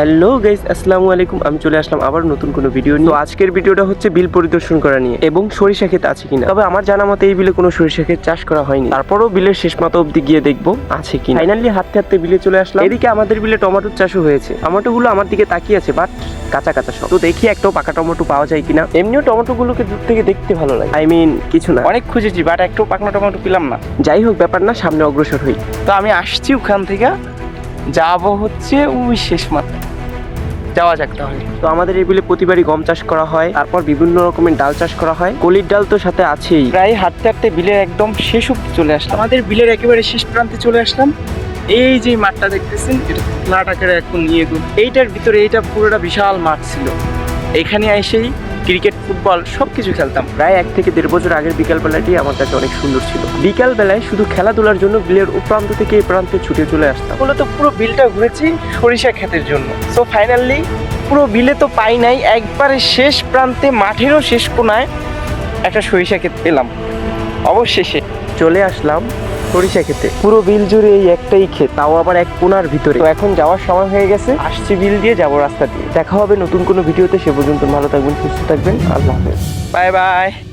Hello guys আসসালামু আলাইকুম। আমি চলে আসলাম আবার নতুন কোনো ভিডিও নিয়ে। তো আজকের ভিডিওটা হচ্ছে বিল পরিদর্শন করা নিয়ে এবং সরিষা ক্ষেত আছে কিনা। তবে আমার জানা মতে এই বিলে কোনো সরিষা ক্ষেত চাষ করা হয়নি। তারপরও বিলের শেষ মাথা অব্দি গিয়ে দেখব আছে কি ফাইনালি হাঁটতে হাঁটতে বিলে চলে আসলাম। এদিকে আমাদের বিলে টমেটোর চাষও হয়েছে। টমেটোগুলো আমার দিকে তাকিয়ে আছে বাট কাঁচা কাঁচা সব। তো দেখি একটাও পাকা টমেটো পাওয়া যায় কিনা। এমনিও টমেটোগুলোকে দূর থেকে দেখতে ভালো লাগে। আই মিন কিছু না। অনেক খুঁজেছি বাট একটু পাকনা টমেটো পেলাম না। যাই হোক ব্যাপার না সামনে অগ্রসর হই। তো আমি আসছি ওখান থেকে। যাব হচ্ছে ওই শেষ মাথায়। যাওয়া যাক তাহলে। তো আমাদের এই বিলে প্রতিবারই গম চাষ করা হয় তারপর বিভিন্ন রকমের ডাল চাষ করা হয়। কলির ডাল তো সাথে আছেই। প্রায় হাঁটতে হাঁটতে বিলের একদম শেষ অব্দি চলে আসলাম। আমাদের বিলের একেবারে শেষ প্রান্তে চলে আসলাম। এই যে মাঠটা দেখতেছেন এটা ফ্ল্যাট আকারে এখন নিয়ে গেল এইটার ভিতরে এইটা পুরোটা বিশাল মাঠ ছিল। এখানে এসেই ক্রিকেট, ফুটবল সব কিছু খেলতাম। প্রায় এক থেকে দেড় বছর আগের বিকাল বেলাটি আমার কাছে অনেক সুন্দর ছিল। বিকাল বেলায় শুধু খেলাধুলার জন্য বিলের ও প্রান্ত থেকে এই প্রান্তে ছুটে চলে আসতাম। মূলত পুরো বিলটা ঘুরেছি সরিষা ক্ষেতের জন্য। সো ফাইনালি পুরো বিলে তো পাই নাই, একবারে শেষ প্রান্তে, মাঠেরও শেষ কোনায় একটা সরিষা ক্ষেত পেলাম। অবশেষে চলে আসলাম সরিষা খেতে পুরো বিল জুড়ে এই একটাই ক্ষেত, তাও আবার এক কোনার ভিতরে। তো এখন যাওয়ার সময় হয়ে গেছে, আসছি বিল দিয়ে, যাব রাস্তা দিয়ে। দেখা হবে নতুন কোনো ভিডিওতে, সে পর্যন্ত ভালো থাকবেন, সুস্থ থাকবেন, আল্লাহ হাফেজ। Bye bye.